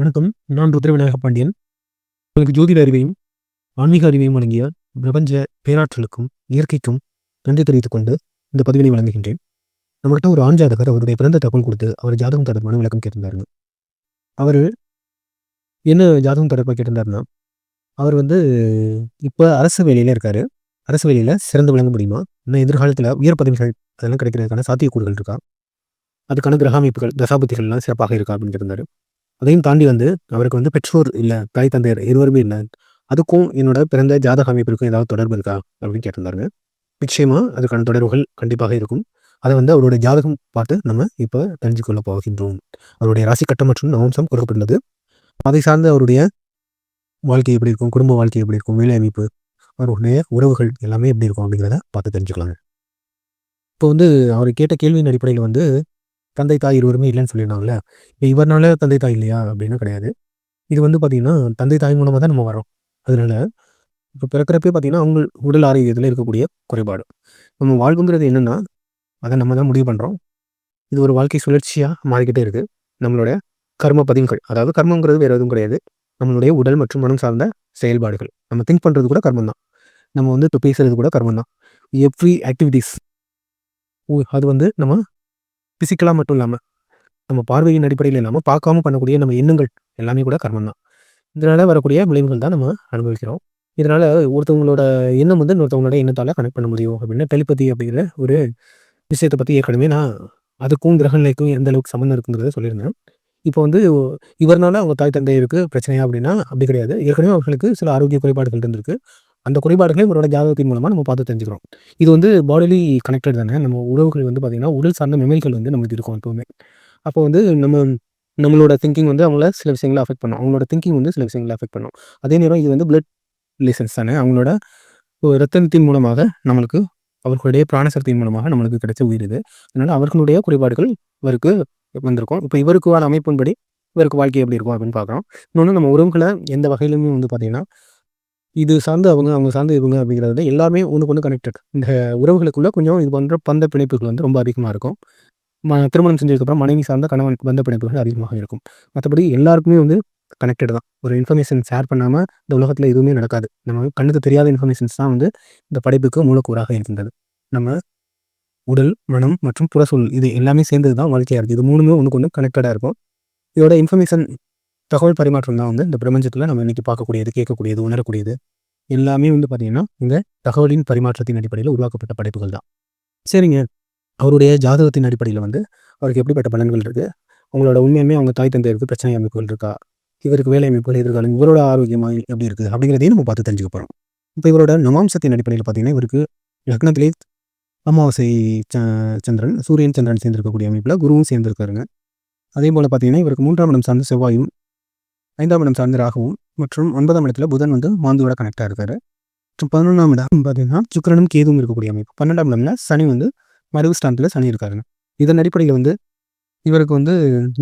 வணக்கம். நான் ருத்ரவிநாயக பாண்டியன். உங்களுக்கு ஜோதிட அறிவையும் ஆன்மீக அறிவையும் வழங்கிய பிரபஞ்ச பேராற்றலுக்கும் இயற்கைக்கும் நன்றி தெரிவித்துக் கொண்டு இந்த பதிவினை வழங்குகின்றேன். நம்மகிட்ட ஒரு ஆண் ஜாதகர் அவருடைய பிறந்த தகவல் கொடுத்து அவர் ஜாதகம் தொடர்பான விளக்கம் கேட்டிருந்தாருங்க. அவர் என்ன ஜாதகம் தொடர்பாக கேட்டிருந்தாருன்னா அவர் வந்து இப்போ அரசு வேலையில் இருக்காரு. அரசு வேலையில் சிறந்து விளங்க முடியுமா? இன்னும் எதிர்காலத்தில் உயர் பதவிகள் அதெல்லாம் கிடைக்கிறதுக்கான சாத்தியக்கூறுகள் இருக்கா? அதுக்கான கிரக அமைப்புகள் தசாபதிகள்லாம் சிறப்பாக இருக்கா அப்படின்னு கேட்டிருந்தாரு அதையும் தாண்டி வந்து அவருக்கு வந்து பெற்றோர் இல்லை தாய் தந்தையர் இருவருமே இல்லை. அதுக்கும் என்னோட பிறந்த ஜாதக அமைப்பிற்கும் ஏதாவது தொடர்பு இருக்கா? அப்படின்னு கேட்டிருந்தாருங்க. நிச்சயமா அதுக்கான தொடர்புகள் கண்டிப்பாக இருக்கும். அதை வந்து அவருடைய ஜாதகம் பார்த்து நம்ம இப்போ தெரிஞ்சு கொள்ள போகின்றோம். அவருடைய ராசி கட்டம் மற்றும் நவம்சம் கொடுக்கப்பட்டுள்ளது. அதை சார்ந்த அவருடைய வாழ்க்கை எப்படி இருக்கும்? குடும்ப வாழ்க்கை எப்படி இருக்கும்? வேலை அமைப்பு அவருடைய உறவுகள் எல்லாமே எப்படி இருக்கும் அப்படிங்கிறத பார்த்து தெரிஞ்சுக்கலாங்க. இப்போ வந்து அவர் கேட்ட கேள்வியின் அடிப்படையில் வந்து தந்தை தாய் இருவருமே இல்லைன்னு சொல்லியிருந்தாங்கல்ல? இப்போ இவர்னால தந்தை தாய் இல்லையா? அப்படின்னா கிடையாது. இது வந்து பார்த்திங்கன்னா தந்தை தாய் மூலமாக தான் நம்ம வரோம் அதனால இப்போ பிறக்கிறப்பே பார்த்திங்கன்னா அவங்க உடல் ஆரோக்கியத்தில் இருக்கக்கூடிய குறைபாடு. நம்ம வாழ்வுங்கிறது என்னென்னா அதை நம்ம தான் முடிவு பண்ணுறோம் இது ஒரு வாழ்க்கை சுழற்சியாக மாறிக்கிட்டே இருக்குது நம்மளோட கர்ம பதிவுகள் அதாவது கர்மங்கிறது வேறு எதுவும் கிடையாது. நம்மளுடைய உடல் மற்றும் மனம் சார்ந்த செயல்பாடுகள். நம்ம திங்க் பண்ணுறது கூட கர்மம் தான். நம்ம வந்து இப்போ பேசுறது கூட கர்மம் தான். எவ்ரி ஆக்டிவிட்டீஸ் அது வந்து நம்ம ஃபிசிக்கலாக மட்டும் இல்லாமல் நம்ம பார்வையின் அடிப்படையில் இல்லாமல் பார்க்காம பண்ணக்கூடிய நம்ம எண்ணங்கள் எல்லாமே கூட கர்மம் தான் இதனால் வரக்கூடிய விளைவுகள் தான் நம்ம அனுபவிக்கிறோம். இதனால் ஒருத்தவங்களோட எண்ணம் வந்து இன்னொருத்தவங்களோட எண்ணத்தால் கனெக்ட் பண்ண முடியும் அப்படின்னா டெலிபதி அப்படிங்கிற ஒரு விஷயத்தை பற்றி ஏற்கனவே நான் அதுக்கும் கிரகநிலைக்கும் எந்த அளவுக்கு சம்மந்தம் இருக்குங்கிறத சொல்லியிருந்தேன். இப்போ வந்து இவர்னால அவங்க தாய் தந்தையருக்கு பிரச்சனையா அப்படின்னா அப்படி கிடையாது. ஏற்கனவே அவர்களுக்கு சில ஆரோக்கிய குறைபாடுகள் இருந்திருக்கு. அந்த குறைபாடுகளை இவரோட ஜாதகத்தின் மூலமாக நம்ம பார்த்து தெரிஞ்சுக்கிறோம். இது வந்து பாடிலி கனெக்டட் தானே? நம்ம உறவுகள் வந்து பார்த்திங்கன்னா உடல் சார்ந்த மெமரிகள் வந்து நமக்கு இருக்கும் எப்பவுமே. அப்போ வந்து நம்ம நம்மளோட திங்கிங் வந்து அவங்கள சில விஷயங்களை அஃபெக்ட் பண்ணும். அவங்களோட திங்கிங் வந்து சில விஷயங்களை அஃபெக்ட் பண்ணும். அதே நேரம் இது வந்து பிளட் ரிலேஷன்ஸ் தானே? அவங்களோட ரத்தனத்தின் மூலமாக நம்மளுக்கு அவர்களுடைய பிராணசக்தியின் மூலமாக நம்மளுக்கு கிடைச்ச உயிர் இது. அதனால் அவர்களுடைய குறைபாடுகள் இவருக்கு வந்திருக்கும். இப்போ இவருக்கான அமைப்பின்படி இவருக்கு வாழ்க்கை எப்படி இருக்கும் அப்படின்னு பார்க்குறோம். இன்னொன்று நம்ம உறவுகளை எந்த வகையிலுமே வந்து பார்த்திங்கன்னா இது சார்ந்து அவங்க அவங்க சார்ந்து இவங்க அப்படிங்கிறத எல்லாமே ஒன்றுக்கு ஒன்று கனெக்டட் இந்த உறவுகளுக்குள்ளே கொஞ்சம் இது போன்ற பந்த பிணைப்புகள் வந்து ரொம்ப அதிகமாக இருக்கும். ம திருமணம் செஞ்சதுக்கப்புறம் மனைவி சார்ந்த கணவன் பந்த பிணைப்புகள் அதிகமாக இருக்கும். மற்றபடி எல்லாருக்குமே வந்து கனெக்டட் தான். ஒரு இன்ஃபர்மேஷன் ஷேர் பண்ணாமல் இந்த உலகத்தில் எதுவுமே நடக்காது. நம்ம கண்ணுக்கு தெரியாத இன்ஃபர்மேஷன்ஸ் தான் வந்து இந்த படைப்புக்கு மூலக்கூறாக இருக்கின்றது. நம்ம உடல் மனம் மற்றும் புறசூழல் இது எல்லாமே சேர்ந்தது தான் வாழ்க்கையாக இருக்குது இது மூணுமே ஒன்றுக்கு ஒன்று கனெக்டடாக இருக்கும். இதோட இன்ஃபர்மேஷன் தகவல் பரிமாற்றம் தான் வந்து இந்த பிரபஞ்சத்தில் நம்ம இன்றைக்கி பார்க்கக்கூடியது கேட்கக்கூடியது உணரக்கூடியது. எல்லாமே வந்து பார்த்திங்கன்னா இந்த தகவலின் பரிமாற்றத்தின் அடிப்படையில் உருவாக்கப்பட்ட படைப்புகள் தான். சரிங்க. அவருடைய ஜாதகத்தின் அடிப்படையில் வந்து அவருக்கு எப்படிப்பட்ட பலன்கள் இருக்குது அவங்களோட உண்மையுமே அவங்க தாய் தந்தையருக்கு பிரச்சனை அமைப்புகள் இருக்கா? இவருக்கு வேலை அமைப்புகள் எதிர்காலம் இவரோட ஆரோக்கியமாக எப்படி இருக்குது அப்படிங்கிறதையும் நம்ம பார்த்து தெரிஞ்சுக்க போகிறோம் இப்போ இவரோட நவாம்சத்தின் அடிப்படையில் பார்த்தீங்கன்னா இவருக்கு லக்னத்திலே அமாவாசை சந்திரன் சூரியன் சந்திரன் சேர்ந்திருக்கக்கூடிய அமைப்பில் குருவும் சேர்ந்திருக்காருங்க. அதே போல் பார்த்தீங்கன்னா இவருக்கு மூன்றாம் இடம் சார்ந்த செவ்வாயும் ஐந்தாம் இடம் சார்ந்த ராகுவும் மற்றும் ஒன்பதாம் இடத்துல புதன் வந்து மாந்துவோட கனெக்டாக இருக்காரு. மற்றும் பதினொன்றாம் இடம் பார்த்தீங்கன்னா சுக்கரனும் கேதுவும் இருக்கக்கூடிய அமைப்பு. பன்னெண்டாம் இடம்ல சனி வந்து மருவு ஸ்தானத்தில் சனி இருக்காருங்க. இதன் அடிப்படையில் வந்து இவருக்கு வந்து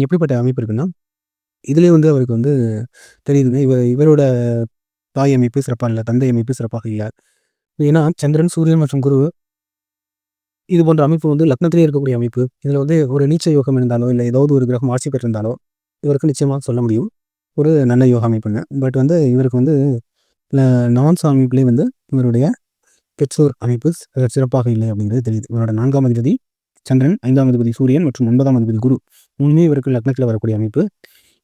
எப்படிப்பட்ட அமைப்பு இருக்குன்னா இதுலேயே வந்து அவருக்கு வந்து தெரியுதுங்க. இவர் இவரோட தாய் அமைப்பு சிறப்பாக இல்லை தந்தை அமைப்பு சிறப்பாக இல்லை. ஏன்னா சந்திரன் சூரியன் மற்றும் குரு இது போன்ற அமைப்பு வந்து லக்னத்திலே இருக்கக்கூடிய அமைப்பு. இதில் வந்து ஒரு நீச்ச யோகம் இருந்தாலோ இல்லை ஏதாவது ஒரு கிரகம் ஆட்சி பெற்றிருந்தாலோ இவருக்கு நிச்சயமாக சொல்ல முடியும். ஒரு நல்ல யோகா அமைப்புங்க. பட் வந்து இவருக்கு வந்து நான் அமைப்புலேயே வந்து இவருடைய பெற்றோர் அமைப்பு சிறப்பாக இல்லை அப்படிங்கிறது தெரியுது. இவரோட நான்காம் அதிபதி சந்திரன் ஐந்தாம் அதிபதி சூரியன் மற்றும் ஒன்பதாம் அதிபதி குரு மூணுமே இவருக்கு லக்னத்தில் வரக்கூடிய அமைப்பு.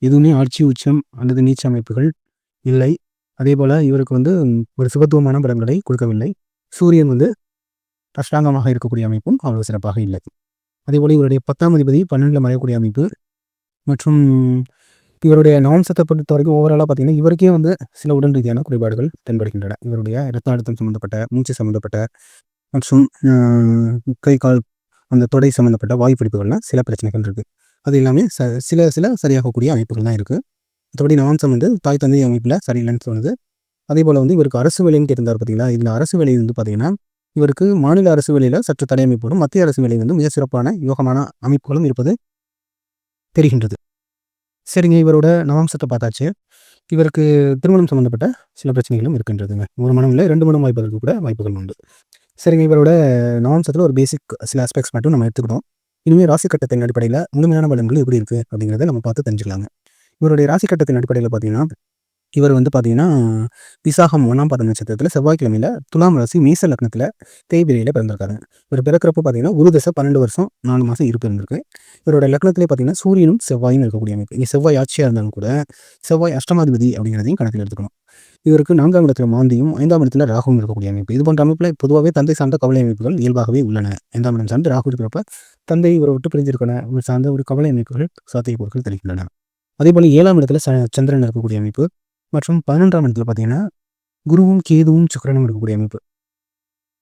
எதுவுமே ஆட்சி உச்சம் அல்லது நீச்ச அமைப்புகள் இல்லை. அதே போல் இவருக்கு வந்து ஒரு சுபத்துவமான படங்களை கொடுக்கவில்லை. சூரியன் வந்து அஷ்டாங்கமாக இருக்கக்கூடிய அமைப்பும் அவ்வளவு சிறப்பாக இல்லை. அதே போல் இவருடைய பத்தாம் அதிபதி பன்னெண்டில் மறையக்கூடிய அமைப்பு மற்றும் இவருடைய நாம்சத்தை பொறுத்த வரைக்கும் ஓவராலாக பார்த்தீங்கன்னா இவருக்கே வந்து சில உடல் ரீதியான குறைபாடுகள் தென்படுகின்றன. இவருடைய இரத்த அழுத்தம் சம்மந்தப்பட்ட மூச்சு சம்மந்தப்பட்ட மற்றும் கை கால் அந்த தொடை சம்மந்தப்பட்ட வாயு பிடிப்புகள்லாம் சில பிரச்சனைகள் இருக்குது அது எல்லாமே ச சில சில சரியாகக்கூடிய அமைப்புகள் தான் இருக்குது மற்றபடி நாம்சம் வந்து தாய் தந்தை அமைப்பில் சரியில்லைன்னு தோணுது அதே போல் வந்து இவருக்கு அரசு வேலைன்னு கேட்டிருந்தார் பார்த்தீங்களா? இதில் அரசு வேலை வந்து பார்த்தீங்கன்னா இவருக்கு மாநில அரசு வேலையில் சற்று தடை அமைப்போடும் மத்திய அரசு வேலை வந்து மிக சிறப்பான யோகமான அமைப்புகளும் இருப்பது தெரிகின்றது. சரிங்க இவரோட நவாம்சத்தை பார்த்தாச்சு. இவருக்கு திருமணம் சம்மந்தப்பட்ட சில பிரச்சனைகளும் இருக்கின்றதுங்க. ஒரு மனம் இல்லை ரெண்டு மனம் வாய்ப்பதற்கு கூட வாய்ப்புகள் உண்டு. சரிங்க இவரோட நவாம்சத்தில் ஒரு பேசிக் சில ஆஸ்பெக்ட்ஸ் மட்டும் நம்ம எடுத்துக்கிட்டோம். இனிமேல் ராசி கட்டத்தின் அடிப்படையில் முழுமையான பலன்கள் எப்படி இருக்குது அப்படிங்கிறத நம்ம பார்த்து தெரிஞ்சுக்கலாங்க. இவருடைய ராசி கட்டத்தின் அடிப்படையில் பார்த்தீங்கன்னா இவர் வந்து பார்த்தீங்கன்னா விசாகம் ஒன்றாம் பாத நட்சத்திரத்தில் செவ்வாய்க்கிழமையில் துலாம் ராசி மீச லக்னத்தில் தேய்பிரையில் பிறந்திருக்காரு. இவர் பிறக்கிறப்ப பார்த்தீங்கன்னா ஒரு தசை பன்னெண்டு வருஷம் நாலு மாதம் இருப்பு இருந்திருக்கு இவரோட லக்னத்திலே பார்த்தீங்கன்னா சூரியனும் செவ்வாயும் இருக்கக்கூடிய அமைப்பு. இங்கே செவ்வாய் ஆட்சியாக இருந்தாலும் கூட செவ்வாய் அஷ்டமாதிபதி அப்படிங்கிறதையும் கணக்கில் எடுத்துக்கணும். இவருக்கு நான்காம் இடத்துல மாந்தியும் ஐந்தாம் இடத்துல ராகுவும் இருக்கக்கூடிய அமைப்பு. இது போன்ற அமைப்பில் பொதுவாகவே தந்தை சார்ந்த கவலை அமைப்புகள் இயல்பாகவே உள்ளன. ஐந்தாம் இடம் சார்ந்து ராகு இருக்கிறப்ப தந்தை இவரை விட்டு பிரிஞ்சிருக்கணும். இவர் சார்ந்த ஒரு கவலை அமைப்புகள் சாத்திய பொருட்கள் தெரிவிக்கின்றன அதே போல் ஏழாம் இடத்துல சந்திரன் இருக்கக்கூடிய அமைப்பு. மற்றும் பதினொன்றாம் இடத்துல பார்த்தீங்கன்னா குருவும் கேதுவும் சுக்கரனும் இருக்கக்கூடிய அமைப்பு.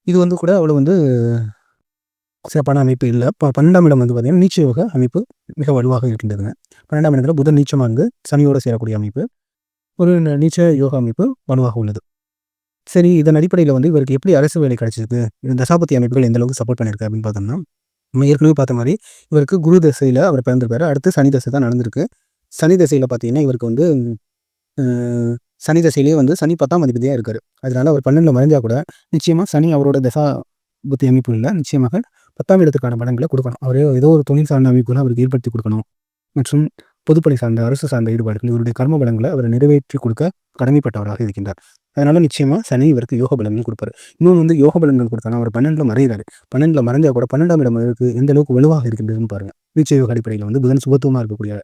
இது வந்து கூட அவ்வளோ வந்து சிறப்பான அமைப்பு இல்லை. இப்போ பன்னெண்டாம் இடம் வந்து பார்த்தீங்கன்னா நீச்ச யோக அமைப்பு மிக வலுவாக இருக்கின்றதுங்க. பன்னெண்டாம் இடத்துல புதன் நீச்சமாக இருந்து சனியோடு சேரக்கூடிய அமைப்பு ஒரு நீச்ச யோகா அமைப்பு வலுவாக உள்ளது. சரி இதன் அடிப்படையில் வந்து இவருக்கு எப்படி அரசு வேலை கிடைச்சிருக்கு இந்த தசாபத்தி அமைப்புகள் எந்த அளவுக்கு சப்போர்ட் பண்ணியிருக்கு அப்படின்னு பார்த்தோம்னா நம்ம ஏற்கனவே பார்த்த மாதிரி இவருக்கு குரு தசையில் அவர் பிறந்திருக்காரு. அடுத்து சனி தசை தான் நடந்திருக்கு. சனி தசையில் பார்த்தீங்கன்னா இவருக்கு வந்து சனி தசையிலேயே வந்து சனி பத்தாம் அதிபதியாக இருக்கார். அதனால அவர் பன்னெண்டில் மறைஞ்சால் கூட நிச்சயமாக சனி அவரோட தசா புத்தி அமைப்புகளில் நிச்சயமாக பத்தாம் இடத்துக்கான படங்களை கொடுக்கணும். அவரே ஏதோ ஒரு தொழில் சார்ந்த அமைப்புகளை அவருக்கு ஏற்படுத்தி கொடுக்கணும். மற்றும் பொதுப்பணி சார்ந்த அரசு சார்ந்த ஈடுபாடுகள் இவருடைய கர்ம பலங்களை அவர் நிறைவேற்றி கொடுக்க கடமைப்பட்டவராக இருக்கின்றார். அதனால நிச்சயமா சனி இவருக்கு யோக பலங்கள் கொடுப்பாரு. இன்னொன்று வந்து யோக பலங்கள் கொடுத்தாங்க அவர் பன்னெண்டுல மறைகிறாரு. பன்னெண்டுல மறைஞ்சா கூட பன்னெண்டாம் இடம் இருக்கு எந்த அளவுக்கு வலுவாக இருக்கின்றதுன்னு பாருங்க. வீச்ச யோக அடிப்படையில் வந்து புதன் சுபத்துவமாக இருக்கக்கூடிய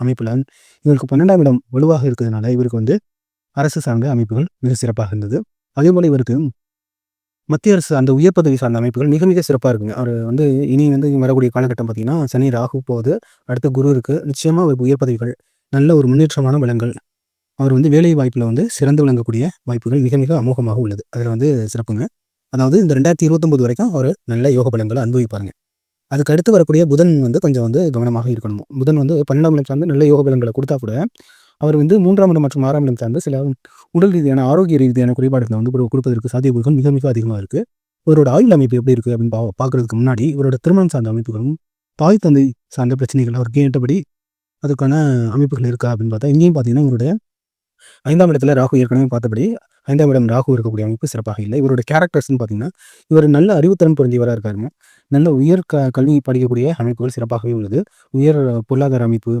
அமைப்புல இவருக்கு பன்னெண்டாம் இடம் வலுவாக இருக்கிறதுனால இவருக்கு வந்து அரசு சார்ந்த அமைப்புகள் மிக சிறப்பாக இருந்தது. அதே போல இவருக்கு மத்திய அரசு அந்த உயர் பதவி சார்ந்த அமைப்புகள் மிக மிக சிறப்பாக இருக்குங்க. அவர் வந்து இனி வந்து வரக்கூடிய காலகட்டம் பார்த்தீங்கன்னா சனி ராகு போகுது அடுத்த குரு இருக்குது நிச்சயமாக ஒரு உயர் பதவிகள் நல்ல ஒரு முன்னேற்றமான வளங்கள் அவர் வந்து வேலை வாய்ப்பில் வந்து சிறந்து விளங்கக்கூடிய வாய்ப்புகள் மிக மிக அமோகமாக உள்ளது. அதில் வந்து சிறப்புங்க. அதாவது இந்த ரெண்டாயிரத்தி இருபத்தொம்பது வரைக்கும் அவர் நல்ல யோக பலங்களை அனுபவிப்பாருங்க. அதுக்கு அடுத்து வரக்கூடிய புதன் வந்து கொஞ்சம் வந்து கவனமாக இருக்கணும். புதன் வந்து பன்னெண்டாம் இடம் நல்ல யோக பலங்களை கொடுத்தா கூட அவர் வந்து மூன்றாம் இடம் மற்றும் ஆறாம் இடம் சார்ந்து சில உடல் ரீதியான ஆரோக்கிய ரீதியான குறைபாடுகளை வந்து கொடுப்பதற்கு சாத்தியக்கூறுகள் மிக மிக அதிகமாக இருக்குது இவரோட ஆயுள் அமைப்பு எப்படி இருக்குது அப்படின்னு பா பார்க்கறதுக்கு முன்னாடி இவரோட திருமணம் சார்ந்த அமைப்புகளும் தாய் தந்தை சார்ந்த பிரச்சனைகள் அவர் கேட்டபடி அதுக்கான அமைப்புகள் இருக்கா அப்படின்னு பார்த்தா இங்கேயும் பார்த்தீங்கன்னா இவருடைய ஐந்தாம் இடத்துல ராகு ஏற்கனவே பார்த்தபடி ஐந்தாம் இடம் ராகு இருக்கக்கூடிய அமைப்பு சிறப்பாக இல்லை. இவரோட கேரக்டர்ஸ்னு பார்த்தீங்கன்னா இவர் நல்ல அறிவுத்திறன் புரிஞ்சவராக இருக்காருங்க நல்ல உயர் க கல்வி படிக்கக்கூடிய அமைப்புகள் சிறப்பாகவே உள்ளது. உயர் பொருளாதார அமைப்பு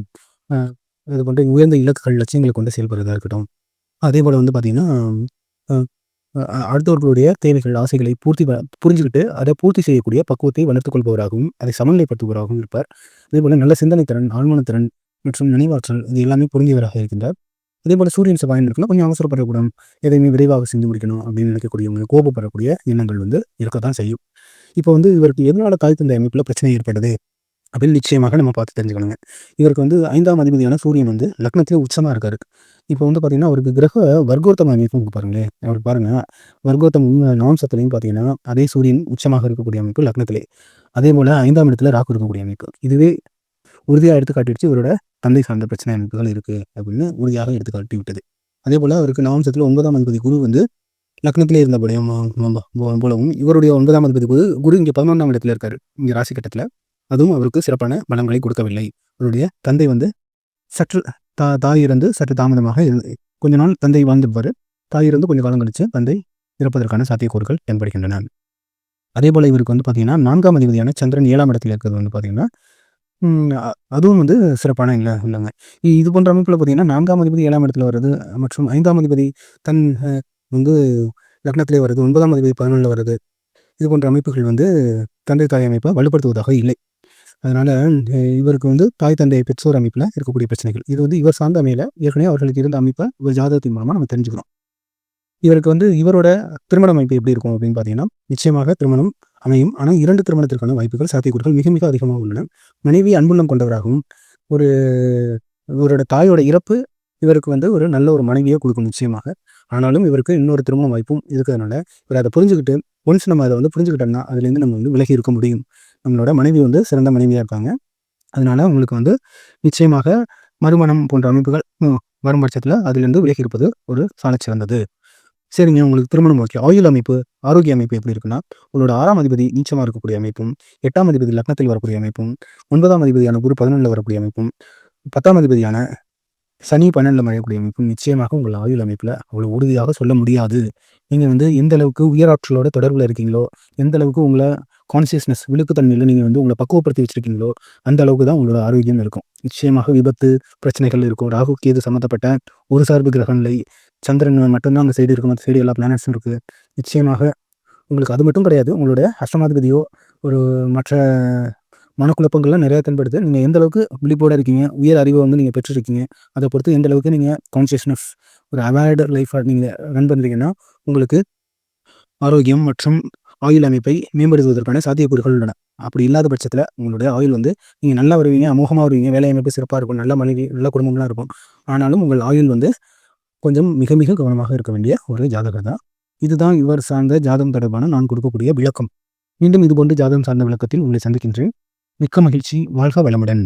இது போன்ற உயர்ந்த இலக்குகள் லட்சியங்களை கொண்டு செயல்படுறதா இருக்கட்டும். அதே போல் வந்து பார்த்திங்கன்னா அடுத்தவர்களுடைய தேவைகள் ஆசைகளை பூர்த்தி புரிஞ்சுக்கிட்டு அதை பூர்த்தி செய்யக்கூடிய பக்குவத்தை வளர்த்துக் கொள்பவராகவும் அதை சமநிலைப்படுத்துபவராகவும் இருப்பார். அதே போல் நல்ல சிந்தனை திறன் ஆழ்மனத்திறன் மற்றும் நினைவாற்றல் இது எல்லாமே புரிஞ்சவராக இருக்கின்றார். அதே போல் சூரியன் செவ்வாயின் கொஞ்சம் அவசரப்படக்கூடாது எதையுமே விரைவாக செஞ்சு முடிக்கணும் அப்படின்னு நினைக்கக்கூடியவங்க கோபப்படக்கூடிய எண்ணங்கள் வந்து இருக்க தான் செய்யும். இப்போ வந்து இவருக்கு எதனால் தாய் தந்தை அமைப்பில் பிரச்சனை ஏற்படுது அப்படின்னு நிச்சயமாக நம்ம பார்த்து தெரிஞ்சுக்கணுங்க. இவருக்கு வந்து ஐந்தாம் அதிபதியான சூரியன் வந்து லக்னத்திலே உச்சமாக இருக்காரு. இப்போ வந்து பார்த்தீங்கன்னா அவருக்கு கிரக வர்க்கோத்தம அமைப்பு பாருங்களேன் அவருக்கு பாருங்க வர்க்கோத்தம் நாம்சத்துலையும் பார்த்தீங்கன்னா அதே சூரியன் உச்சமாக இருக்கக்கூடிய அமைப்பு லக்னத்திலே. அதே போல் ஐந்தாம் இடத்துல ராகு இருக்கக்கூடிய அமைப்பு. இதுவே உறுதியாக எடுத்து காட்டிடுச்சு இவரோட தந்தை சார்ந்த பிரச்சனை அமைப்புகள் இருக்குது அப்படின்னு உறுதியாக எடுத்து காட்டி விட்டது. அதே போல் அவருக்கு நாம்சத்தில் ஒன்பதாம் அதிபதி குரு வந்து லக்னத்திலே இருந்தபடியும் போலவும் இவருடைய ஒன்பதாம் அதிபதி குரு குரு இங்கே பதினொன்றாம் இடத்துல இருக்காரு. இங்கே ராசி கட்டத்தில். அதுவும் அவருக்கு சிறப்பான பலன்களை கொடுக்கவில்லை. அவருடைய தந்தை வந்து சற்று தா தாய் இருந்து சற்று தாமதமாக கொஞ்ச நாள் தந்தை வாழ்ந்துப்பார் தாய் இருந்து கொஞ்சம் காலம் கழித்து தந்தை இறப்பதற்கான சாத்தியக்கூறுகள் தென்படுகின்றன. அதே போல் இவருக்கு வந்து பார்த்தீங்கன்னா நான்காம் அதிபதியான சந்திரன் ஏழாம் இடத்தில் இருக்கிறது வந்து பார்த்தீங்கன்னா அதுவும் வந்து சிறப்பான இல்லை இல்லைங்க. இது போன்ற அமைப்பில் பார்த்தீங்கன்னா நான்காம் அதிபதி ஏழாம் இடத்துல வருது மற்றும் ஐந்தாம் அதிபதி தன் வந்து லக்னத்திலே வருது ஒன்பதாம் அதிபதி பதினொன்றில் வருது இது போன்ற அமைப்புகள் வந்து தந்தை தாய் அமைப்பை வலுப்படுத்துவதாக இல்லை. அதனால் இவருக்கு வந்து தாய் தந்தை பெற்றோர் அமைப்பில் இருக்கக்கூடிய பிரச்சனைகள். இது வந்து இவர் சார்ந்த அமையில. ஏற்கனவே அவர்களுக்கு இருந்த அமைப்பை ஒரு ஜாதகத்தின் மூலமாக நம்ம தெரிஞ்சுக்கிறோம். இவருக்கு வந்து இவரோட திருமண அமைப்பு எப்படி இருக்கும் அப்படின்னு பார்த்தீங்கன்னா நிச்சயமாக திருமணம் அமையும். ஆனால் இரண்டு திருமணத்திற்கான வாய்ப்புகள் சாத்தியக்கூறுகள் மிக மிக அதிகமாக உள்ளன. மனைவி அன்புள்ளம் கொண்டவராகவும் ஒரு இவரோட தாயோட இறப்பு இவருக்கு வந்து ஒரு நல்ல ஒரு மனைவியை கொடுக்கும் நிச்சயமாக. ஆனாலும் இவருக்கு இன்னொரு திருமண வாய்ப்பும் இருக்கிறதுனால இவர் அதை புரிஞ்சுக்கிட்டு ஒன்ஸ் நம்ம அதை வந்து புரிஞ்சுக்கிட்டோம்னா அதுலேருந்து நம்ம வந்து விலகி இருக்க முடியும். நம்மளோட மனைவி வந்து சிறந்த மனைவியாக இருக்காங்க. அதனால உங்களுக்கு வந்து நிச்சயமாக மறுமணம் போன்ற அமைப்புகள் வரும் பட்சத்தில் அதிலிருந்து விலகி இருப்பது ஒரு சாலை சிறந்தது. சரிங்க உங்களுக்கு திருமணம் ஓகே. ஆயுள் அமைப்பு ஆரோக்கிய அமைப்பு எப்படி இருக்குன்னா உங்களோட ஆறாம் அதிபதி நீச்சமாக இருக்கக்கூடிய அமைப்பும் எட்டாம் அதிபதி லக்னத்தில் வரக்கூடிய அமைப்பும் ஒன்பதாம் அதிபதியான குரு பதினொன்றில் வரக்கூடிய அமைப்பும் பத்தாம் அதிபதியான சனி பன்னெண்டில் மறையக்கூடிய அமைப்பு நிச்சயமாக உங்கள் ஆயுள் அமைப்பில் அவ்வளோ உறுதியாக சொல்ல முடியாது. நீங்கள் வந்து எந்த அளவுக்கு உயராற்றலோட தொடர்பில் இருக்கீங்களோ எந்த அளவுக்கு உங்களை கான்சியஸ்னஸ் விழுக்குத்தன்மையில் நீங்கள் வந்து உங்களை பக்குவப்படுத்தி வச்சிருக்கீங்களோ அந்த அளவுக்கு தான் உங்களோட ஆரோக்கியம் இருக்கும். நிச்சயமாக விபத்து பிரச்சனைகள் இருக்கும். ராகு கேது சம்மந்தப்பட்ட ஒரு சார்பு கிரகங்களை சந்திரன் மட்டும்தான் அந்த சைடு இருக்கும். அந்த சைடு எல்லா பிளானட்ஸும் இருக்குது நிச்சயமாக உங்களுக்கு அது மட்டும் கிடையாது. உங்களுடைய அஷ்டமாதிபதியோ ஒரு மற்ற மனக்குழப்பங்கள்லாம் நிறையா தென்படுது. நீங்கள் எந்த அளவுக்கு விழிப்போடு இருக்கீங்க உயர் அறிவை வந்து நீங்கள் பெற்றிருக்கீங்க அதை பொறுத்து எந்த அளவுக்கு நீங்கள் கான்சியஸ்னஸ் ஒரு அவேர்டு லைஃபாக நீங்கள் ரன் பண்ணுறீங்கன்னா உங்களுக்கு ஆரோக்கியம் மற்றும் ஆயுள் அமைப்பை மேம்படுத்துவதற்கான சாத்தியக்கூறுகள் உள்ளன. அப்படி இல்லாத பட்சத்தில் உங்களுடைய ஆயுள் வந்து நீங்கள் நல்லா வருவீங்க அமோகமாக வருவீங்க வேலை அமைப்பு சிறப்பாக இருக்கும் நல்ல மனைவி நல்ல குடும்பம்லாம் இருக்கும். ஆனாலும் உங்கள் ஆயுள் வந்து கொஞ்சம் மிக மிக கவனமாக இருக்க வேண்டிய ஒரு ஜாதகம் தான். இதுதான் இவர் சார்ந்த ஜாதகம் தொடர்பான நான் கொடுக்கக்கூடிய விளக்கம். மீண்டும் இதுபோன்று ஜாதகம் சார்ந்த விளக்கத்தில் உங்களை சந்திக்கின்றேன். மிக்க மகிழ்ச்சி வாழ்க வளமுடன்.